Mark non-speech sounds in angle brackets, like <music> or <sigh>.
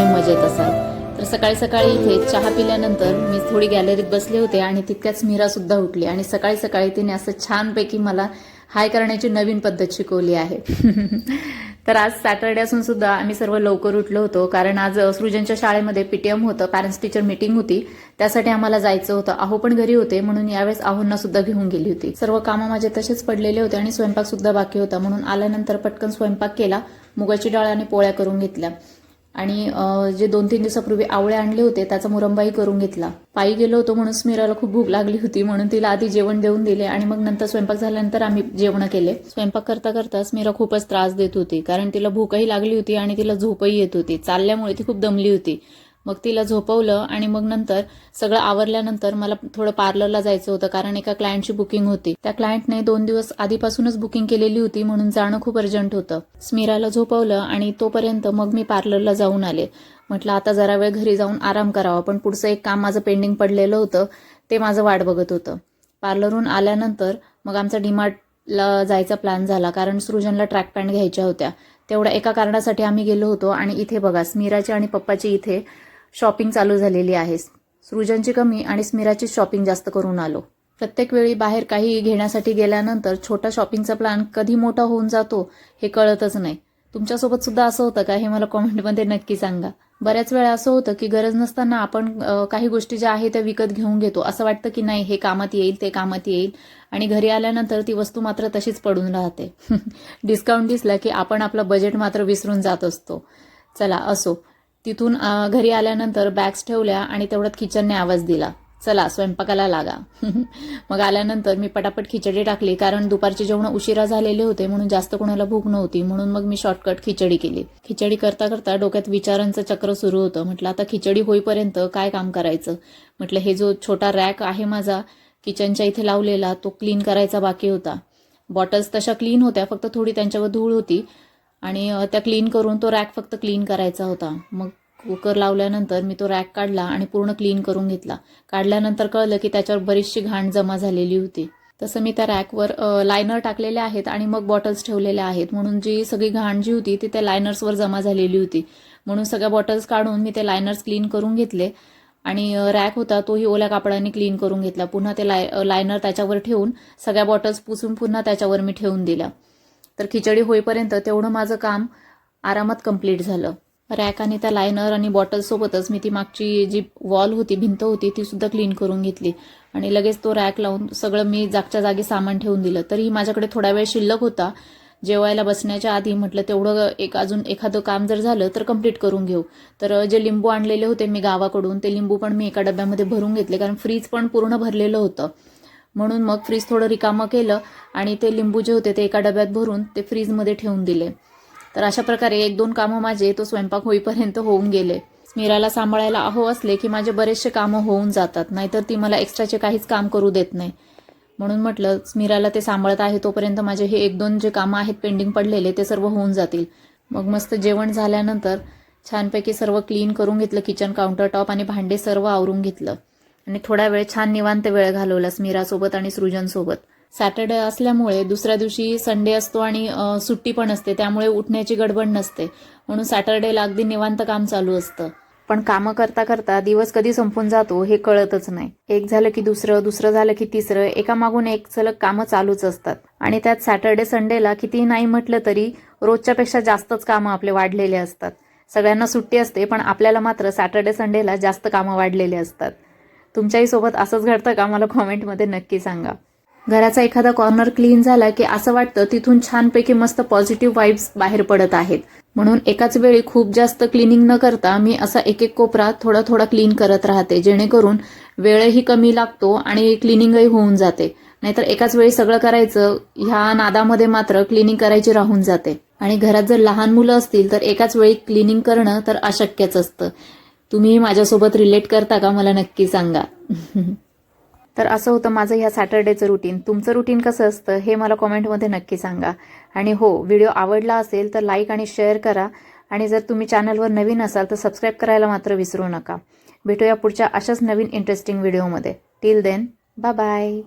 तुम्ही मजेत असाल. तर सकाळी सकाळी इथे चहा पिल्यानंतर मी थोडी गॅलरीत बसले होते आणि तितक्याच मीरा सुद्धा उठली आणि सकाळी सकाळी तिने असं छानपैकी मला हाय करण्याची नवीन पद्धत शिकवली आहे. <laughs> तर आज सॅटर्डे असून सुद्धा आम्ही सर्व लवकर उठलो होतो कारण आज सृजनच्या शाळेमध्ये पीटीएम होतं पॅरेंट्स टीचर मीटिंग होती. त्यासाठी आम्हाला जायचं होतं. आहो पण घरी होते म्हणून यावेळेस आहोंना सुद्धा घेऊन गेली होती. सर्व कामं माझे तसेच पडलेले होते आणि स्वयंपाक सुद्धा बाकी होता. म्हणून आल्यानंतर पटकन स्वयंपाक केला मुगाची डाळ आणि पोळ्या करून घेतल्या. आणि जे दोन तीन दिवसापूर्वी आवळे आणले होते त्याचा मुरंबाही करून घेतला. पायी गेलो होतो म्हणून स्मिराला खूप भूक लागली होती म्हणून तिला आधी जेवण देऊन दिले आणि मग नंतर स्वयंपाक झाल्यानंतर आम्ही जेवण केले. स्वयंपाक करता करता स्मिरा खूपच त्रास देत होती कारण तिला भूकही लागली होती आणि तिला झोपही येत होती. चालल्यामुळे ती खूप दमली होती. मग तिला झोपवलं आणि मग नंतर सगळं आवरल्यानंतर मला थोडं पार्लरला जायचं होतं कारण एका क्लायंटची बुकिंग होती. त्या क्लायंटने दोन दिवस आधीपासूनच बुकिंग केलेली होती म्हणून जाणं खूप अर्जंट होतं. स्मिराला झोपवलं आणि तोपर्यंत मग मी पार्लरला जाऊन आले. म्हटलं आता जरा वेळ घरी जाऊन आराम करावा पण पुढचं एक काम माझं पेंडिंग पडलेलं होतं ते माझं वाट बघत होतं. पार्लरहून आल्यानंतर मग आमचा डीमार्टला जायचा प्लॅन झाला कारण सृजनला ट्रॅक पॅन्ट घ्यायच्या होत्या. तेवढ्या एका कारणासाठी आम्ही गेलो होतो आणि इथे बघा स्मिराची आणि पप्पाची इथे शॉपिंग चालू झालेली आहे. सृजनची कमी आणि स्मिराची शॉपिंग जास्त करून आलो. प्रत्येक वेळी बाहेर काही घेण्यासाठी गेल्यानंतर छोटा शॉपिंगचा प्लॅन कधी मोठा होऊन जातो हे कळतच नाही. तुमच्यासोबत सुद्धा असं होतं का हे मला कॉमेंटमध्ये नक्की सांगा. बऱ्याच वेळा असं होतं की गरज नसताना आपण काही गोष्टी ज्या आहेत त्या विकत घेऊन घेतो. असं वाटतं की नाही हे कामात येईल ते कामात येईल. आणि घरी आल्यानंतर ती वस्तू मात्र तशीच पडून राहते. <laughs> डिस्काउंट दिसला की आपण आपलं बजेट मात्र विसरून जात असतो. चला असो. तिथून घरी आल्यानंतर बॅग्स ठेवल्या आणि तेवढ्यात किचनने आवाज दिला. चला स्वयंपाकाला लागा. <laughs> मग आल्यानंतर मी पटापट खिचडी टाकली कारण दुपारचे जेवण उशिरा झालेले होते म्हणून जास्त कोणाला भूक नव्हती म्हणून मग मी शॉर्टकट खिचडी केली. खिचडी करता करता डोक्यात विचारांचं चक्र सुरू होतं. म्हटलं आता खिचडी होईपर्यंत काय काम करायचं? म्हटलं हे जो छोटा रॅक आहे माझा किचनच्या इथे लावलेला तो क्लीन करायचा बाकी होता. बॉटल्स तशा क्लीन होत्या फक्त थोडी त्यांच्यावर धूळ होती. आणि त्या क्लीन करून तो रॅक फक्त क्लीन करायचा होता. मग कुकर लावल्यानंतर मी तो रॅक काढला आणि पूर्ण क्लीन करून घेतला. काढल्यानंतर कळलं की त्याच्यावर बरीचशी घाण जमा झालेली होती. तसं मी त्या रॅकवर लायनर टाकलेले आहेत आणि मग बॉटल्स ठेवलेल्या आहेत. म्हणून जी सगळी घाण जी होती ती त्या लायनर्सवर जमा झालेली होती. म्हणून सगळ्या बॉटल्स काढून मी ते लायनर्स क्लीन करून घेतले. आणि रॅक होता तोही ओल्या कापडाने क्लीन करून घेतला. पुन्हा ते लाय लायनर त्याच्यावर ठेवून सगळ्या बॉटल्स पुसून पुन्हा त्याच्यावर मी ठेवून दिल्या. तर खिचडी होईपर्यंत तेवढं माझं काम आरामात कंप्लीट झालं. रॅक आणि त्या लायनर आणि बॉटलसोबतच मी ती मागची जी वॉल होती भिंत होती ती सुद्धा क्लीन करून घेतली. आणि लगेच तो रॅक लावून सगळं मी जागच्या जागी सामान ठेवून दिलं. तरीही माझ्याकडे थोडा वेळ शिल्लक होता. जेवायला बसण्याच्या आधी म्हटलं तेवढं एक अजून एखादं काम जर झालं तर कंप्लीट करून घेऊ. तर जे लिंबू आणलेले होते मी गावाकडून ते लिंबू पण मी एका डब्यामध्ये भरून घेतले कारण फ्रीज पण पूर्ण भरलेलं होतं. म्हणून मग फ्रीज थोडं रिकामं केलं आणि ते लिंबू जे होते ते एका डब्यात भरून ते फ्रीजमध्ये ठेवून दिले. तर अशा प्रकारे एक दोन कामं माझे तो स्वयंपाक होईपर्यंत होऊन गेले. स्मिराला सांभाळायला अहो असले की माझे बरेचसे कामं होऊन जातात नाहीतर ती मला एक्स्ट्राचे काहीच काम करू देत नाही. म्हणून म्हटलं स्मिराला ते सांभाळत आहे तोपर्यंत माझे हे एक दोन जे कामं आहेत पेंडिंग पडलेले ते सर्व होऊन जातील. मग मस्त जेवण झाल्यानंतर छानपैकी सर्व क्लीन करून घेतलं किचन काउंटर टॉप आणि भांडे सर्व आवरून घेतलं. आणि थोडा वेळ छान निवांत वेळ घालवला स्मिरासोबत आणि सृजनसोबत. सॅटर्डे असल्यामुळे दुसऱ्या दिवशी संडे असतो आणि सुट्टी पण असते त्यामुळे उठण्याची गडबड नसते. म्हणून सॅटर्डेला अगदी निवांत काम चालू असतं. पण कामं करता करता दिवस कधी संपून जातो हे कळतच नाही. एक झालं की दुसरं दुसरं झालं की तिसरं एका मागून एक सलग कामं चालूच असतात. आणि त्यात सॅटर्डे संडेला कितीही नाही म्हटलं तरी रोजच्यापेक्षा जास्तच कामं आपले वाढलेले असतात. सगळ्यांना सुट्टी असते पण आपल्याला मात्र सॅटर्डे संडेला जास्त कामं वाढलेले असतात. तुमच्याही सोबत असंच घडतं का? मला कॉमेंटमध्ये नक्की सांगा. घराचा एखादा कॉर्नर क्लीन झाला की असं वाटतं तिथून छानपैकी मस्त पॉझिटिव्ह वाईब्स बाहेर पडत आहेत. म्हणून एकाच वेळी खूप जास्त क्लिनिंग न करता मी असा एक एक कोपरा थोडा थोडा क्लीन करत राहते. जेणेकरून वेळही कमी लागतो आणि क्लिनिंगही होऊन जाते. नाहीतर एकाच वेळी सगळं करायचं ह्या नादामध्ये मात्र क्लिनिंग करायची राहून जाते. आणि घरात जर लहान मुलं असतील तर एकाच वेळी क्लिनिंग करणं तर अशक्यच असतं. तुम्ही माझ्यासोबत रिलेट करता का? मला नक्की सांगा. <laughs> तर असं होतं माझं ह्या सॅटर्डेचं रुटीन तुमचं रुटीन कसं असतं हे मला कॉमेंटमध्ये नक्की सांगा. आणि हो व्हिडिओ आवडला असेल तर लाईक आणि शेअर करा. आणि जर तुम्ही चॅनलवर नवीन असाल तर सबस्क्राईब करायला मात्र विसरू नका. भेटूया पुढच्या अशाच नवीन इंटरेस्टिंग व्हिडिओमध्ये टिल देन बाय बाय